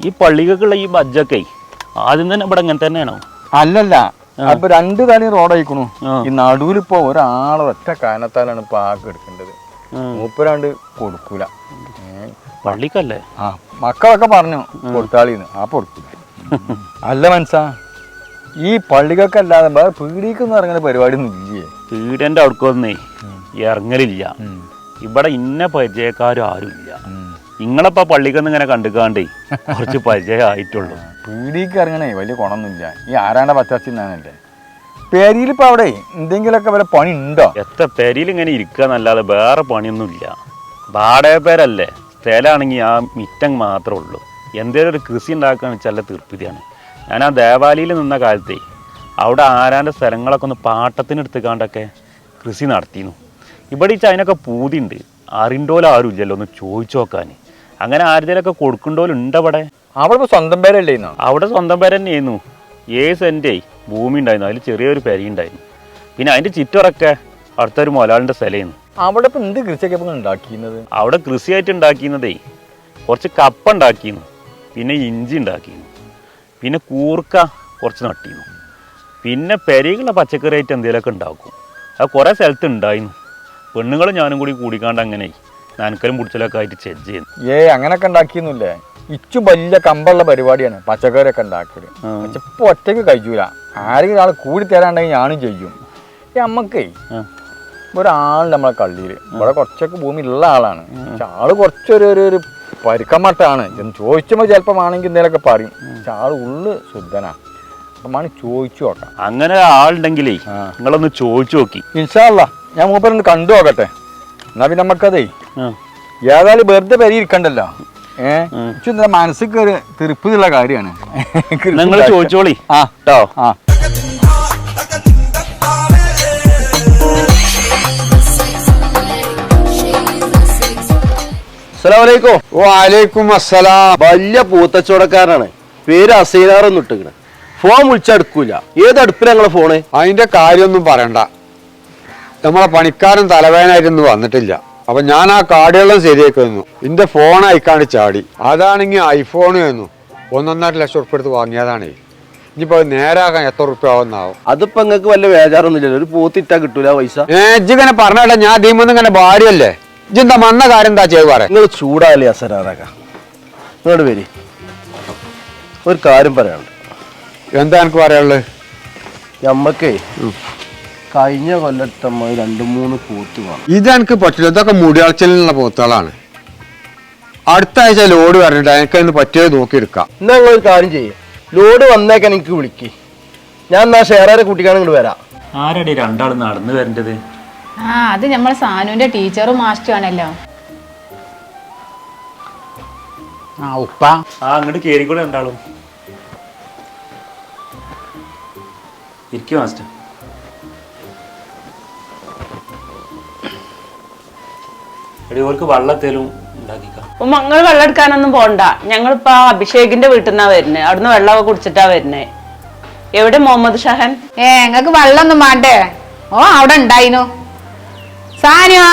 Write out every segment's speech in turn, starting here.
ഈ പള്ളികൾക്കുള്ള ഈ ബജ്ജൊക്കെ ആദ്യം തന്നെ ഇവിടെ അങ്ങനെ തന്നെയാണോ? അല്ലല്ല. അപ്പൊ രണ്ട് തലി റോഡായിക്കണു. ഈ നടുവിൽ ഇപ്പൊ ഒരാളെ ഒറ്റ കാരണത്താലാണ് ഇപ്പൊ ആകെ എടുക്കേണ്ടത്. മൂപ്പരാണ്ട് കൊടുക്കൂല. പള്ളിക്കല്ലേ? ആ മക്കളൊക്കെ പറഞ്ഞു കൊടുത്താളിന്ന്. ആ കൊടുക്കൂല. അല്ല മനസ്സാ ഈ പള്ളികൾക്കല്ലാതെ വേറെ പീഡിക്കുന്ന ഇറങ്ങുന്ന പരിപാടി ഒന്നും ഇല്ലേ? പീഡന്റെ അവിടക്കൊന്നേ ഇറങ്ങലില്ല. ഇവിടെ ഇന്ന പരിചയക്കാരും ആരുമില്ല. നിങ്ങളപ്പോ പള്ളിക്കൊന്നും ഇങ്ങനെ കണ്ടുക്കാണ്ടേ കുറച്ച് പരിചയമായിട്ടുള്ളൂ. പീടിക്ക് ഇറങ്ങണേ വലിയ ഗുണമൊന്നുമില്ല. ഈ ആരാണ്ട പച്ചാച്ചി എന്നാണല്ലേ പേരിലിപ്പോ അവിടെ എന്തെങ്കിലുമൊക്കെ വല്ല പണി ഉണ്ടോ എത്ര പെരിയിൽ ഇങ്ങനെ ഇരിക്കുക എന്നല്ലാതെ വേറെ പണിയൊന്നുമില്ല. വാടക പേരല്ലേ? സ്ഥലമാണെങ്കിൽ ആ മിറ്റം മാത്രമേ ഉള്ളൂ. എന്തേലും ഒരു കൃഷി ഉണ്ടാക്കുകയെന്ന് വെച്ചാൽ തീർപ്പിതിയാണ് ഞാൻ ആ ദേവാലയിൽ നിന്ന കാലത്തെ അവിടെ ആരാന്റെ സ്ഥലങ്ങളൊക്കെ ഒന്ന് പാട്ടത്തിന് എടുത്തുകാണ്ടൊക്കെ കൃഷി നടത്തിയിരുന്നു. ഇവിടെ ഈ ചൈനൊക്കെ പൂതിയുണ്ട്. അറിണ്ടോലും ആരും ഇല്ലല്ലോ ഒന്ന് ചോദിച്ചു നോക്കാൻ അങ്ങനെ ആരുതേലൊക്കെ കൊടുക്കണ്ടോലും ഉണ്ട് അവിടെ അവിടെ ഇപ്പൊ സ്വന്തം പേരല്ലേ അവിടെ സ്വന്തം പേര് തന്നെയായിരുന്നു ഏഴ് സെന്റേ ഭൂമി ഉണ്ടായിരുന്നു അതിൽ ചെറിയൊരു പെരി ഉണ്ടായിരുന്നു പിന്നെ അതിന്റെ ചുറ്റുറൊക്കെ അടുത്തൊരു മൊലാളിന്റെ സ്ഥലമായിരുന്നു. അവിടെ ഇപ്പൊ എന്ത് കൃഷിയൊക്കെ ഉണ്ടാക്കിയിരുന്നത്? അവിടെ കൃഷിയായിട്ട് ഉണ്ടാക്കിയിരുന്നതേ കുറച്ച് കപ്പ ഉണ്ടാക്കിയിരുന്നു. പിന്നെ ഇഞ്ചി ഉണ്ടാക്കിയിരുന്നു. പിന്നെ കൂർക്ക കുറച്ച് നട്ടിരുന്നു. പിന്നെ പെരയുള്ള പച്ചക്കറി ആയിട്ട് എന്തെങ്കിലുമൊക്കെ ഉണ്ടാക്കും. അത് കുറേ സ്ഥലത്ത് ഉണ്ടായിരുന്നു. പെണ്ണുങ്ങളും ഞാനും കൂടി കൂടിക്കാണ്ട് അങ്ങനെ നനക്കലും പിടിച്ചലൊക്കെ ആയിട്ട് ചെജ് ചെയ്യുന്നു. ഏ അങ്ങനൊക്കെ ഉണ്ടാക്കിയൊന്നുമില്ലേ? ഇച്ചു വലിയ കമ്പുള്ള പരിപാടിയാണ് പച്ചക്കറിയൊക്കെ ഉണ്ടാക്കൽ. പക്ഷെ ഇപ്പൊ ഒറ്റയ്ക്ക് കഴിച്ചൂല ആരെങ്കിലും ആൾ കൂടി തരാണ്ടെങ്കിൽ ഞാനും ചെയ്യും. നമ്മക്കേ ഒരാൾ നമ്മളെ കള്ളിയിൽ ഇവിടെ കുറച്ചൊക്കെ ഭൂമി ഉള്ള ആളാണ്. പക്ഷെ ആൾ കുറച്ചൊരു ഒരു പരുക്കമട്ടാണ്. എന്ന് ചോദിച്ചുമ്പോൾ ചിലപ്പോൾ ആണെങ്കിൽ എന്തെങ്കിലുമൊക്കെ പറയും. പക്ഷെ ആൾ ഉള്ളു ശുദ്ധനാ. അപ്പം ചോദിച്ചു നോക്കാം. അങ്ങനെ ആളുണ്ടെങ്കിലേ. നിങ്ങളൊന്ന് ചോദിച്ചു നോക്കി. ഇൻഷാല്ല ഞാൻ മൂപ്പരൊന്ന് കണ്ടു നോക്കട്ടെ. എന്നാ പിന്നെ നമുക്കതേ. ഏതായാലും വെറുതെ പേര് ഇരിക്കണ്ടല്ലോ ഏഹ് മനസ്സിക്ക് ഒരു തൃപ്തിയുള്ള കാര്യമാണ്. നിങ്ങൾ ചോദിച്ചോളി. ആ കേട്ടോ ആ. അസ്സലാമലൈക്കും. വാലേക്കും അസ്സലാം. വലിയ പൂത്തച്ചവടക്കാരനാണ്. പേര് അസീനാറൊന്നും ഇട്ടിക്കണ് ഫോൺ വിളിച്ചെടുക്കൂല ഏത് അടുപ്പില ഞങ്ങളെ ഫോണ്? അതിന്റെ കാര്യമൊന്നും പറയണ്ട. നമ്മളെ പണിക്കാരൻ തലവേനായിട്ടൊന്നും വന്നിട്ടില്ല. അപ്പൊ ഞാൻ ആ കാർഡുകളും ശരിയാക്കുന്നു എന്റെ ഫോൺ അയക്കാണ്ട് ചാടി. അതാണെങ്കിൽ ഐഫോൺ എന്നു ഒന്നൊന്നര ലക്ഷം ഉറുപ്പ് എടുത്ത് വാങ്ങിയതാണേ. ഇനിയിപ്പോ നേരാകാൻ എത്ര ഉറുപ്പ്യ ആവുന്നാവും? അതിപ്പോ നിങ്ങൾക്ക് വല്ല വേജാറൊന്നുമില്ലല്ലോ? ഒരു പോത്തിട്ടാ കിട്ടൂല പൈസ? ഇങ്ങനെ പറഞ്ഞാട്ടെ ഞാൻ ദീമൊന്നും ഇങ്ങനെ ഭാര്യയല്ലേ ഇജിന്താ മണ്ണ കാര്യം എന്താ ചെയ്ത് പറയാം നിങ്ങൾ ചൂടാല്ലേ അസനാറാക്ക നിങ്ങളുടെ വരി. ഒരു കാര്യം പറയാനുണ്ട്. എന്താ എനിക്ക് പറയാനുള്ളത് ഞമ്മക്കേ കഴിഞ്ഞ കൊല്ലത്തെ രണ്ട് മൂന്ന് പോത്ത് വേണം ഇതെനിക്ക് പറ്റില്ല. ഇതൊക്കെ മുടിയാഴ്ചയിലുള്ള പോത്തുകളാണ്. അടുത്ത ആഴ്ച ലോഡ് വരണ്ട. എനിക്ക് അതിന് പറ്റിയത് നോക്കിയെടുക്കാം. എന്നാ നിങ്ങൾ ഒരു കാര്യം ചെയ്യും. ലോഡ് വന്നേക്കാൻ എനിക്ക് വിളിക്ക്. ഞാൻ എന്നാ ഷെയറാരെ കൂട്ടിക്കാണ് ഇങ്ങോട്ട് വരാം. ആരടി രണ്ടാൾ നടന്നു വരേണ്ടത്? ആ അത് നമ്മളെ സാനുവിന്റെ ടീച്ചറും മാസ്റ്ററും ആണല്ലോ. ആ ഉപ്പ. ആ അങ്ങോട്ട് കേറിക്കൂടെ രണ്ടാളും. ഇരിക്കും മാസ്റ്റർ എടി ഓർക്ക് വെള്ളത്തേലും ഉണ്ടാക്കിക്കാം. ഉമ്മ നിങ്ങൾ വെള്ളം എടുക്കാനൊന്നും പോണ്ട. ഞങ്ങളിപ്പോ ആ അഭിഷേകിന്റെ വീട്ടിൽ നിന്നാ വരുന്നത് അവിടുന്ന് വെള്ളമൊക്കെ കുടിച്ചിട്ടാ വരുന്നേ. എവിടെ മുഹമ്മദ് ഷഹൻ ഏ നിങ്ങക്ക് വെള്ളമൊന്നും വേണ്ടേ ഓ അവിടെ ഉണ്ടായിനു. സാനുവാ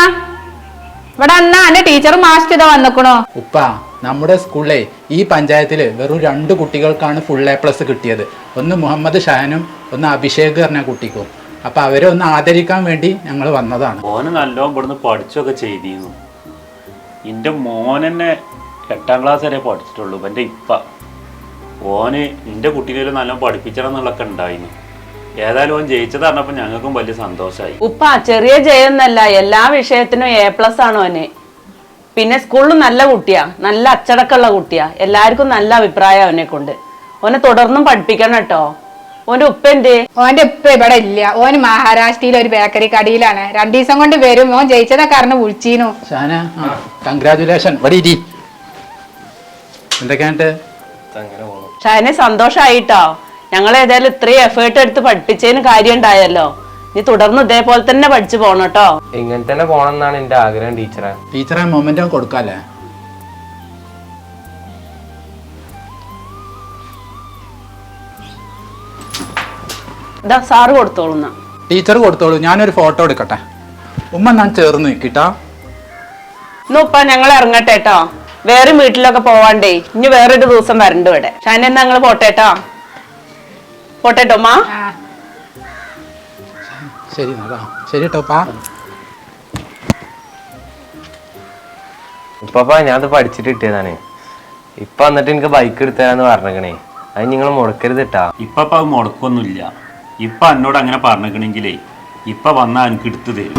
ഇവിടെ എന്നാ? എന്റെ ടീച്ചർ മാസ്റ്റർ ഇതാ വന്നിക്കണോ. ഉപ്പ നമ്മുടെ സ്കൂളിലെ ഈ പഞ്ചായത്തിൽ വെറും രണ്ട് കുട്ടികൾക്കാണ് ഫുൾ എ പ്ലസ് കിട്ടിയത്. ഒന്ന് മുഹമ്മദ് ഷഹനും ഒന്ന് അഭിഷേക് പറഞ്ഞ കുട്ടിക്കും. അപ്പൊ അവരെ ഒന്ന് ആദരിക്കാൻ വേണ്ടി ഞങ്ങൾ വന്നതാണ്. ഓന് നല്ലോണം ഇവിടുന്ന് പഠിച്ചൊക്കെ ചെയ്തിരുന്നു. എന്റെ മോൻ തന്നെ എട്ടാം ക്ലാസ് വരെ പഠിച്ചിട്ടുള്ളൂ. എന്റെ ഇപ്പ. ഓന് എന്റെ കുട്ടീനെ നല്ല പഠിപ്പിച്ചണം എന്നുള്ളൊക്കെ ഉണ്ടായിരുന്നു ഏതായാലും ഓൻ ജയിച്ചത് പറഞ്ഞപ്പോൾ ഞങ്ങൾക്കും വലിയ സന്തോഷമായി ഉപ്പ ചെറിയ ജയൊന്നല്ല എല്ലാ വിഷയത്തിനും എ പ്ലസ് ആണ് ഓന്. പിന്നെ സ്കൂളിൽ നല്ല കുട്ടിയാ നല്ല അച്ചടക്കമുള്ള കുട്ടിയാ. എല്ലാവർക്കും നല്ല അഭിപ്രായം അവനെ കൊണ്ട് ഓനെ തുടർന്നും പഠിപ്പിക്കണം കേട്ടോ. ഓന്റെ ഉപ്പ എന്തേ ഓന്റെ ഉപ്പ ഇവിടെ ഇല്ല. ഓന് മഹാരാഷ്ട്രയിലെ ഒരു ബേക്കറി കടയിലാണ്. രണ്ടു ദിവസം കൊണ്ട് വരും. ഓൻ ജയിച്ചതാ കാരണം വിളിച്ചീനു. ഷാന കൺഗ്രാചുലേഷൻ എന്തൊക്കെയാണ്ട് ഷാനെ സന്തോഷായിട്ടോ? ഞങ്ങൾ ഏതായാലും ഇത്രയും എഫേർട്ട് എടുത്ത് പഠിപ്പിച്ചതിന് കാര്യം ഉണ്ടായല്ലോ. നീ തുടർന്ന് ഇതേപോലെ തന്നെ പഠിച്ചു പോണം കേട്ടോ. ഇങ്ങനെ തന്നെ പോണെന്നാണ് എന്റെ ആഗ്രഹം ടീച്ചറെ. ടീച്ചറെ മൊമെന്റ് കൊടുക്കാല്ലേ? ഇതാ സാറ് കൊടുത്തോളുന്ന ടീച്ചർ കൊടുത്തോളൂ ഞാനൊരു ഫോട്ടോ എടുക്കട്ടെ. ഉമ്മ ഞാൻ ചേർന്ന് നിൽക്കിട്ടാ ഇന്നുപ്പ ഞങ്ങൾ ഇറങ്ങട്ടെ കേട്ടോ വേറെ വീട്ടിലൊക്കെ പോവാണ്ടേ. ഇനി വേറൊരു ദിവസം വരണ്ട ഇവിടെ. ഷാനി എന്നാ ഞങ്ങൾ പോട്ടേട്ടോ പോട്ടേട്ടോ മാ ശരി ശരി കേട്ടോപ്പാ ഇപ്പപ്പാ ഞാനത് പഠിച്ചിട്ട് കിട്ടിയതാണ്. ഇപ്പൊ എന്നിട്ട് എനിക്ക് ബൈക്ക് എടുത്തരാന്ന് പറഞ്ഞേക്കണേ. അത് നിങ്ങൾ മുടക്കരുത് കേട്ടാ ഇപ്പൊ മുടക്കൊന്നുമില്ല. ഇപ്പൊ എന്നോട് അങ്ങനെ പറഞ്ഞേക്കണെങ്കിലേ ഇപ്പൊ വന്നാ എനിക്ക് എടുത്തു തരും.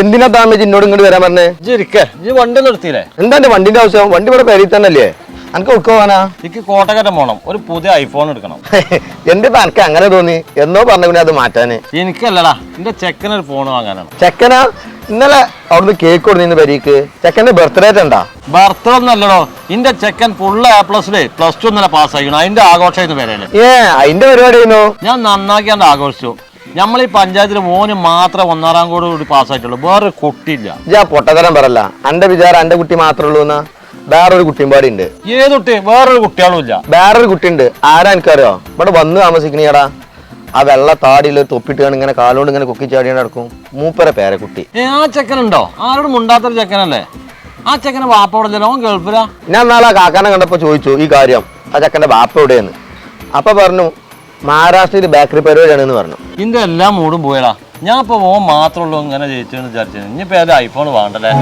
എന്തിനാ താമേജ് എന്നോട് ഇങ്ങോട്ട് വരാൻ പറഞ്ഞേ? ഇരിക്ക. വണ്ടി നിർത്തിയില്ലേ എന്താ എന്റെ വണ്ടിന്റെ ആവശ്യം? വണ്ടി ഇവിടെ പേരിൽ തന്നെ അല്ലേ എനിക്ക് ഉൾക്കോവാനാ എനിക്ക് കോട്ടക്കറ്റം പോണം. ഒരു പുതിയ ഐഫോൺ എടുക്കണം. എന്റെ തനക്ക് അങ്ങനെ തോന്നി? എന്നോ പറഞ്ഞു അത് മാറ്റാന്. എനിക്കല്ലടാ എന്റെ ചെക്കനൊരു ഫോൺ വാങ്ങാനാണ്. ചെക്കനാ? ഇന്നലെ അവിടുന്ന് കേക്ക് കൊടുത്തിന്ന് പരീക്ക് ചെക്കന്റെ ബർത്ത്ഡേ ഉണ്ടാ ബർത്ത്ഡേ ഒന്നല്ലടോ ഇന്റെ ചെക്കൻ full A plus plus two ഇന്നലെ പാസ് ആയിക്കണം. അതിന്റെ ആഘോഷം ഏ അതിന്റെ പരിപാടി ഞാൻ നന്നാക്കി നന്നാക്കിയാണ്ട് ആഘോഷിച്ചു. നമ്മൾ ഈ പഞ്ചായത്തിൽ മോന് മാത്രം ഒന്നാറാം കൂടെ കൂടി പാസ്സായിട്ടുള്ളൂ വേറെ കുട്ടിയില്ല. ഞാൻ പൊട്ടത്തരം പറല്ല എന്റെ വിചാരം എന്റെ കുട്ടി മാത്രമേ ഉള്ളൂ എന്നാ വേറൊരു കുട്ടിയും പാടി ഉണ്ട്. ഏത് കുട്ടി? വേറൊരു കുട്ടികളും ഇല്ല. വേറൊരു കുട്ടി ഉണ്ട് ആരാ എനിക്കറിയോ? ഇവിടെ വന്ന് താമസിക്കണേടാ ആ വെള്ള താടിയിൽ തൊപ്പിട്ട് ഇങ്ങനെ കാലുകൊണ്ട് ഇങ്ങനെ കുക്കി ചാടി നടക്കും. മൂപ്പര പേരെ കുട്ടി. ഏ ആ ചെക്കനുണ്ടോ? ആരോടും മുണ്ടാത്തൊരു ചെക്കനല്ലേ? ആ ചെക്കനെ വാപ്പോടെ ഓൻ ഗൾഫിലാ? ഞാൻ നാളെ ആ കാക്കാനെ കണ്ടപ്പോ ചോദിച്ചു ഈ കാര്യം. ആ ചെക്കന്റെ ബാപ്പ എവിടെയെന്ന്? അപ്പൊ പറഞ്ഞു മഹാരാഷ്ട്രയിൽ ബേക്കറി പരിപാടിയാണെന്ന് പറഞ്ഞു. ഇന്റെ എല്ലാ മൂടും പോയടാ. ഞാൻ ഇപ്പൊ ഓൻ മാത്രമുള്ളൂ ഇങ്ങനെ ജയിച്ചെന്ന് വിചാരിച്ചു ഇനിയിപ്പോ ഏത് ഐഫോൺ വേണ്ടല്ലേ?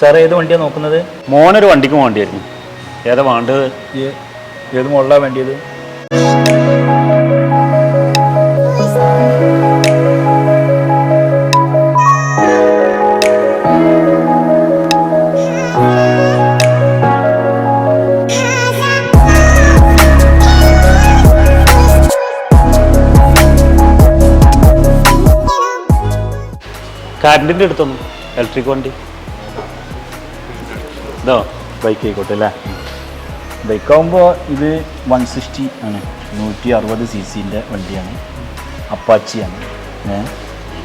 സാർ ഏത് വണ്ടിയാണ് നോക്കുന്നത്? മോനൊരു വണ്ടിക്ക് വേണ്ടിയായിരുന്നു. ഏതാ വേണ്ടത്? ഏത് മോഡലാണ് വേണ്ടിയത്? കറണ്ടിന്റെ അടുത്തൊന്നും. ഇലക്ട്രിക് വണ്ടി. ഇതോ ബൈക്ക് ആയിക്കോട്ടെ അല്ലേ? ബൈക്കാകുമ്പോൾ ഇത് വൺ സിക്സ്റ്റി ആണ്. നൂറ്റി അറുപത് സി സിന്റെ വണ്ടിയാണ്. അപ്പാച്ചിയാണ്. ഏഹ്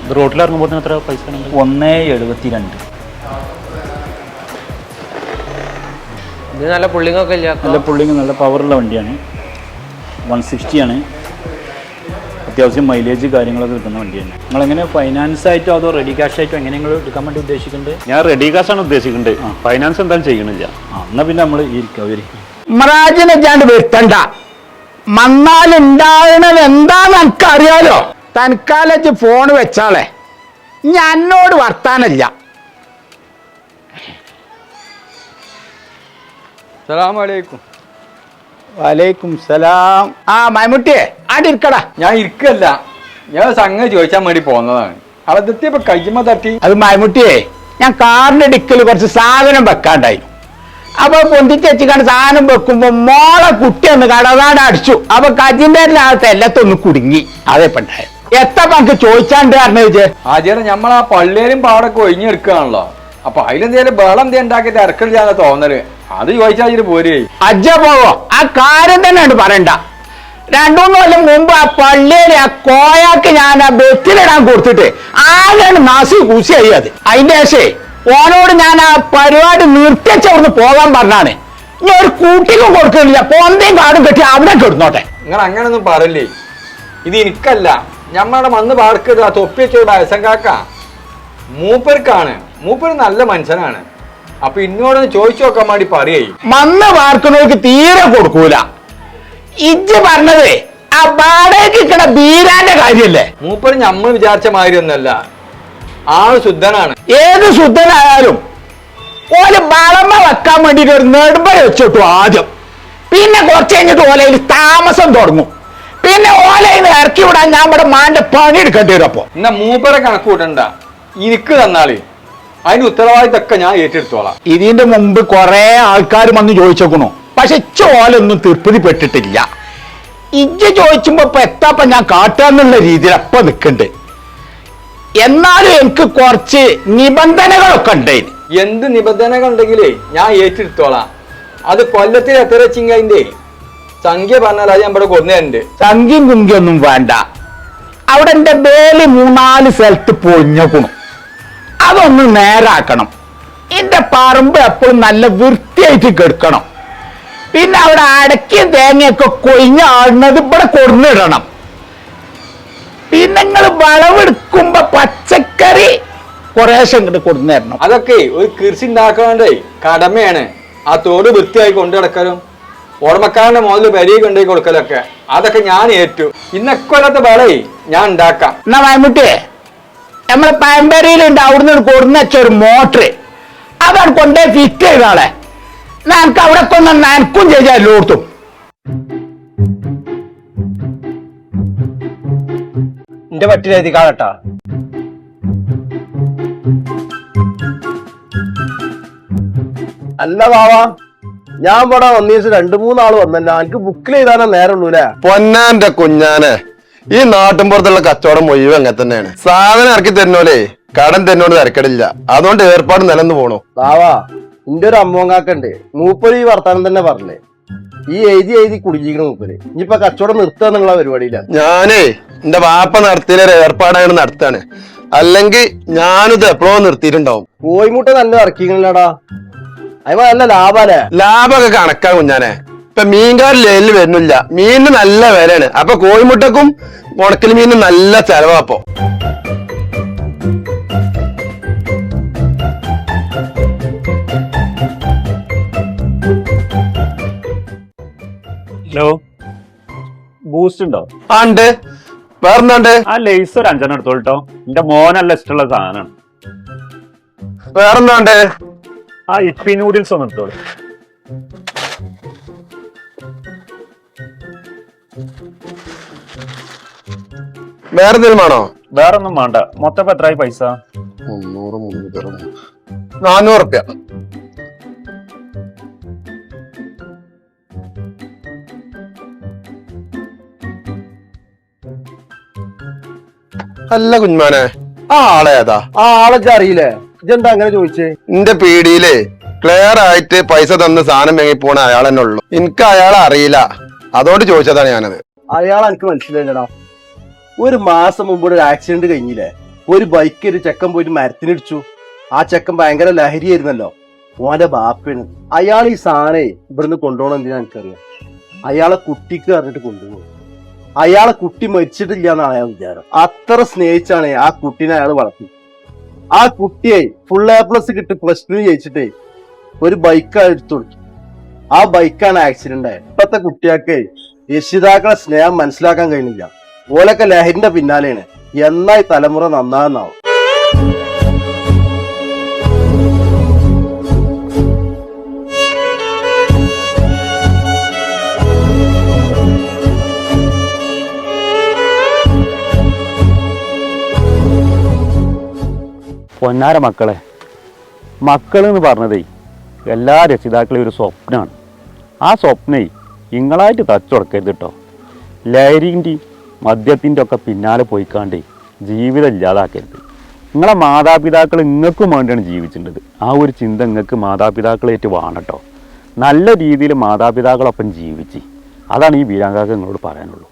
ഇത് റോട്ടിൽ ഇറങ്ങുമ്പോൾ എത്ര പൈസ ഒന്ന് എഴുപത്തി രണ്ട് ഇത് നല്ല പുള്ളിങ്ങൊക്കെ ഇല്ല. നല്ല പുള്ളിങ് നല്ല പവറുള്ള വണ്ടിയാണ്. വൺ സിക്സ്റ്റിയാണ് അത്യാവശ്യം മൈലേജ് കാര്യങ്ങളൊക്കെ കിട്ടുന്ന വണ്ടി തന്നെ. നിങ്ങൾ എങ്ങനെ ഫൈനാൻസ് ആയിട്ടോ അതോ റെഡി കാഷ് ആയിട്ടോ എങ്ങനെ നിങ്ങൾ എടുക്കാൻ വേണ്ടി ഉദ്ദേശിക്കുന്നുണ്ട്? ഞാൻ റെഡി കാഷ് ആണ് ഉദ്ദേശിക്കുന്നത് ഫൈനാൻസ് എന്തായാലും ചെയ്യണില്ല. ആ എന്നാൽ പിന്നെ നമ്മൾ ഇരിക്കാം മറാജിനെച്ചാണ്ട് വരുത്തണ്ട. മന്നാലുണ്ടാകണത് എന്താന്ന് എനിക്കറിയാലോ. തൽക്കാലച്ച് ഫോൺ വെച്ചാളെ. ഞാൻ എന്നോട് വർത്താനല്ല. സലാമലൈക്കും. വലൈക്കും സലാം. ആ മൈമുട്ടിയെ ആടി ഇരിക്കടാ. ഞാൻ ഇരിക്കല്ല. ഞാൻ സംഗ ചോദിച്ചാൻ വേണ്ടി പോന്നതാണ്. അവിടെ കയ്യുമ്മ തട്ടി. അത് മൈമുട്ടിയെ ഞാൻ കാറിന്റെ ഡിക്കിൽ കുറച്ച് സാധനം വെക്കാണ്ടായി. അപ്പൊ പൊന്തിച്ച് വെച്ചിക്കാണ്ട് സാധനം വെക്കുമ്പോ മോളെ കുട്ടി ഒന്ന് കടതാട് അടിച്ചു. അപ്പൊ കജിന്റെ അകത്ത് എല്ലാത്തൊന്ന് കുടുങ്ങി. അതേ പണ്ടായത് എത്ര പങ്ക് ചോദിച്ചാണ്ട് പറഞ്ഞത് വിജയ് ആചാരം നമ്മൾ ആ പള്ളിയിലും പാടൊക്കെ ഒഴിഞ്ഞെടുക്കുകയാണല്ലോ. അപ്പൊ അതിലെന്തേലും ബഹളം എന്തേ ഉണ്ടാക്കിയിട്ട് ഇറക്കണില്ലാന്ന് തോന്നൽ. അത് ചോദിച്ചാൽ പോരേ. അജ്ജ പോവോ? ആ കാര്യം തന്നെയാണ് പറയണ്ട. രണ്ടു മൂന്ന് കൊല്ലം മുമ്പ് ആ പള്ളിയിലെ ആ കോയാക്ക് ഞാൻ ആ ബെറ്റിലിടാൻ കൊടുത്തിട്ട് ആകെയാണ് നാസി കൂസിയായി അത്. അതിന്റെ ശേഷേ ഓനോട് ഞാൻ ആ പരിപാടി നിർത്തിച്ച് അവിടുന്ന് പോകാൻ പറഞ്ഞാണ്. ഇനി ഒരു കൂട്ടിക്കും കൊടുക്കുന്നില്ല പൊന്തയും കാടും കെട്ടി അവിടെ കിടന്നോട്ടെ. നിങ്ങൾ അങ്ങനൊന്നും പറയില്ലേ? ഇത് എനിക്കല്ല. ഞമ്മടെ മണ്ണ് പാർക്കിട്ട് ആ തൊപ്പി വെച്ച അയസം കാക്ക മൂപ്പർക്കാണ്. മൂപ്പർ നല്ല മനുഷ്യനാണ്. അപ്പൊ ഇന്നോട് ചോദിച്ചു നോക്കാൻ വേണ്ടി പറയേ മന്ന വാർക്കുന്നവർക്ക് തീരെ കൊടുക്കൂല. ഇജ്ജ് പറഞ്ഞത് ആ വാടകയ്ക്ക് കിട ബീരാന്റെ കാര്യല്ലേ? മൂപ്പർ നമ്മൾ വിചാരിച്ച മാതിരി ഒന്നല്ല ആൾ ശുദ്ധനാണ്. ഏത് ശുദ്ധനായാലും ഓൽ വളമ വെക്കാൻ വേണ്ടിട്ട് ഒരു നെടുമ്പ വെച്ചിട്ടു ആദ്യം. പിന്നെ കുറച്ച് കഴിഞ്ഞിട്ട് ഓലയിൽ താമസം തുടങ്ങും. പിന്നെ ഓലയിൽ നിന്ന് ഇറക്കി വിടാൻ ഞാൻ ഇവിടെ മാന്റെ പണി എടുക്കേണ്ടി വരും അപ്പൊ. എന്നാ മൂപ്പരെ കണക്ക് കൂട്ടണ്ട. എനിക്ക് തന്നാൾ. അതിന് ഉത്തരവാദിത്തമൊക്കെ ഞാൻ ഏറ്റെടുത്തോളാം. ഇതിന്റെ മുമ്പ് കുറെ ആൾക്കാർ വന്ന് ചോദിച്ചേക്കണു. പക്ഷെ ചോലൊന്നും തീർപ്പതിപ്പെട്ടിട്ടില്ല ഇജ്ജ് ചോദിച്ചുമ്പോ ഇപ്പൊ എത്താപ്പ ഞാൻ കാട്ടാന്നുള്ള രീതിയിൽ അപ്പൊ നിൽക്കണ്ട് എന്നാലും എനിക്ക് കുറച്ച് നിബന്ധനകളൊക്കെ ഉണ്ട് എന്ത് നിബന്ധനകൾ ഉണ്ടെങ്കിലേ ഞാൻ ഏറ്റെടുത്തോളാം. അത് കൊല്ലത്തിൽ എത്ര ചിങ്കതിന്റെ സംഖ്യ പറഞ്ഞാൽ അത് ഞാൻ ഇവിടെ കൊണ്ടുണ്ട് സംഖ്യം കുങ്കിയൊന്നും വേണ്ട. അവിടെ എന്റെ മേൽ മൂന്നാൽ സ്ഥലത്ത് പൊളിഞ്ഞേക്കണു അതൊന്ന് നേരാക്കണം. എന്റെ പറമ്പ് എപ്പോഴും നല്ല വൃത്തിയായിട്ട് കെടുക്കണം. പിന്നെ അവിടെ അടക്കിയും തേങ്ങയൊക്കെ കൊഴിഞ്ഞാടുന്നത് ഇവിടെ കൊടുന്നിടണം. പിന്നെ നിങ്ങൾ വളവെടുക്കുമ്പോ പച്ചക്കറി കുറേശ്ശെ ഇങ്ങോട്ട് കൊടുന്നിടണം. അതൊക്കെ ഒരു കൃഷി ഉണ്ടാക്കാണ്ടേ കടമയാണ്. ആ തോട് വൃത്തിയായി കൊണ്ടു നടക്കലും. ഓർമ്മക്കാരന്റെ മുതൽ പരിയെ കൊണ്ടുപോയി കൊടുക്കലൊക്കെ. അതൊക്കെ ഞാൻ ഏറ്റു. ഇന്നക്കൊല്ലത്തെ വിളയെ ഞാൻ ഉണ്ടാക്കാം. എന്നാ മമ്മൂട്ടിയെ നമ്മളെ പയമ്പരയിലുണ്ട് അവിടുന്ന് കൊടുന്ന വെച്ച ഒരു മോട്ടർ. അവൻ കൊണ്ടേ ഫിറ്റ് ചെയ്താളെ നനക്ക് അവിടെ കൊന്ന നനക്കും ചെയ്തോർത്തും എല്ലായിടത്തും. എന്റെ പറ്റിലെഴുതി കാണട്ടാ. അല്ല ബാവാ ഞാൻ ഇവിടെ വന്നിട്ട് രണ്ടു മൂന്നാൾ വന്നല്ല? എനിക്ക് ബുക്കിൽ എഴുതാനാ നേരമുള്ളൂല്ലേ? പൊന്നാന്റെ കുഞ്ഞാനെ. ഈ നാട്ടിൻപുറത്തുള്ള കച്ചവടം മുഴുവൻ അങ്ങനെ തന്നെയാണ്. സാധനം ഇറക്കി തരുന്നോലേ കടം തന്നോട് തിരക്കടില്ല. അതുകൊണ്ട് ഏർപ്പാട് നിലന്ന് പോണോ. ബാവാ എന്റെ ഒരു അമ്മോങ്ങാക്കുണ്ട് മൂപ്പര് ഈ വർത്താനം തന്നെ പറഞ്ഞേ ഈ എഴുതി എഴുതി കുടുങ്ങിക്കണ മൂപ്പര്. ഇനിയിപ്പൊ കച്ചവടം നിർത്തുക എന്നുള്ള പരിപാടിയില്ല. ഞാനേ എന്റെ വാപ്പ നടത്തിയ ഏർപ്പാടാണ് നടത്താണ്. അല്ലെങ്കിൽ ഞാനിത് എപ്പോഴോ നിർത്തിയിട്ടുണ്ടാവും. കോയിമുട്ട നല്ല ഇറക്കിക്കണല്ലടാ. അയ്യ നല്ല ലാഭല്ലേ? ലാഭമൊക്കെ കണക്കാ കുഞ്ഞാനെ. ഇപ്പൊ മീൻകാർ ലേലിൽ വരുന്നില്ല. മീനിന് നല്ല വിലയാണ്. അപ്പൊ കോഴിമുട്ടക്കും ഉണക്കൽ മീനും നല്ല ചെലവാ അപ്പൊ ഹലോ ബൂസ്റ്റ് ഉണ്ടോ? ആ ഉണ്ട്. വേറെന്താണ്ട്? ആ ലേസ് ഒരു അഞ്ചെണ്ണം എടുത്തോട്ടോ എന്റെ മോനല്ല ഇഷ്ടമുള്ള സാധനമാണ് വേറെന്താണ്ട്? ആ ഇപ്പി നൂഡിൽസ് ഒന്ന് എടുത്തോളൂ. വേറെ എന്തെങ്കിലും വേണോ? വേറെ ഒന്നും വേണ്ട. മൊത്തം എത്രയായി പൈസ? മുന്നൂറ് മുന്നൂറ് നാനൂറ് റുപ്യ അല്ല കുഞ്ഞുമാനെ ആ ആളെ ഏതാ ആ ആളെ അറിയില്ലേ? ഇതെന്താ അങ്ങനെ ചോദിച്ചേ? എന്റെ പീടിയിലേ ക്ലിയർ ആയിട്ട് പൈസ തന്ന് സാധനം വാങ്ങി പോണ അയാൾ തന്നെ ഉള്ളു എനിക്ക് അയാളെ അറിയില്ല. അതോട് ചോദിച്ചതാണ് ഞാനത്. അയാൾ എനിക്ക് മനസ്സിലായില്ലടാ. ഒരു മാസം മുമ്പ് ഒരു ആക്സിഡന്റ് കഴിഞ്ഞില്ലേ? ഒരു ബൈക്ക് ഒരു ചെക്കൻ പോയിട്ട് മരത്തിനിടിച്ചു. ആ ചെക്കൻ ഭയങ്കര ലഹരിയായിരുന്നല്ലോ. ഓന്റെ ബാപ്പയാണ്. അയാൾ ഈ സാധനേ ഇവിടുന്ന് കൊണ്ടുപോകണം എന്തിനാ എനിക്കറിയാം. അയാളെ കുട്ടിക്ക് പറഞ്ഞിട്ട് കൊണ്ടുപോകും. അയാളെ കുട്ടി മരിച്ചിട്ടില്ല എന്നാണ് അയാൾ വിചാരം. അത്ര സ്നേഹിച്ചാണ് ആ കുട്ടീനെ അയാൾ വളർത്തി ആ കുട്ടിയെ ഫുൾ എ പ്ലസ് കിട്ടി പ്ലസ് ടു ജയിച്ചിട്ടേ ഒരു ബൈക്ക് എടുത്തു ആ ബൈക്കാണ് ആക്സിഡന്റ് ആയത്. ഇപ്പത്തെ കുട്ടികൾക്ക് രക്ഷിതാക്കളെ സ്നേഹം മനസ്സിലാക്കാൻ കഴിഞ്ഞില്ല ഓലൊക്കെ ലഹരിന്റെ പിന്നാലെയാണ്. എന്നായി തലമുറ നന്നാകുന്നാവും പൊന്നാര മക്കളെ മക്കൾ എന്ന് പറഞ്ഞതേ എല്ലാ രക്ഷിതാക്കളെയും ഒരു സ്വപ്നമാണ് ആ സ്വപ്നേ നിങ്ങളായിട്ട് തച്ചുടക്കരുത് കേട്ടോ ലഹരിന്റെയും മദ്യത്തിന്റെ ഒക്കെ പിന്നാലെ പോയിക്കാണ്ടേ ജീവിതം ഇല്ലാതാക്കരുത്. നിങ്ങളെ മാതാപിതാക്കൾ നിങ്ങൾക്കും വേണ്ടിയാണ് ജീവിച്ചിട്ടുള്ളത്. ആ ഒരു ചിന്ത നിങ്ങൾക്ക് മാതാപിതാക്കളേറ്റ് വേണട്ടോ നല്ല രീതിയിൽ മാതാപിതാക്കളൊപ്പം ജീവിച്ച്. അതാണ് ഈ വീരാങ്കാക്ക് നിങ്ങളോട് പറയാനുള്ളൂ.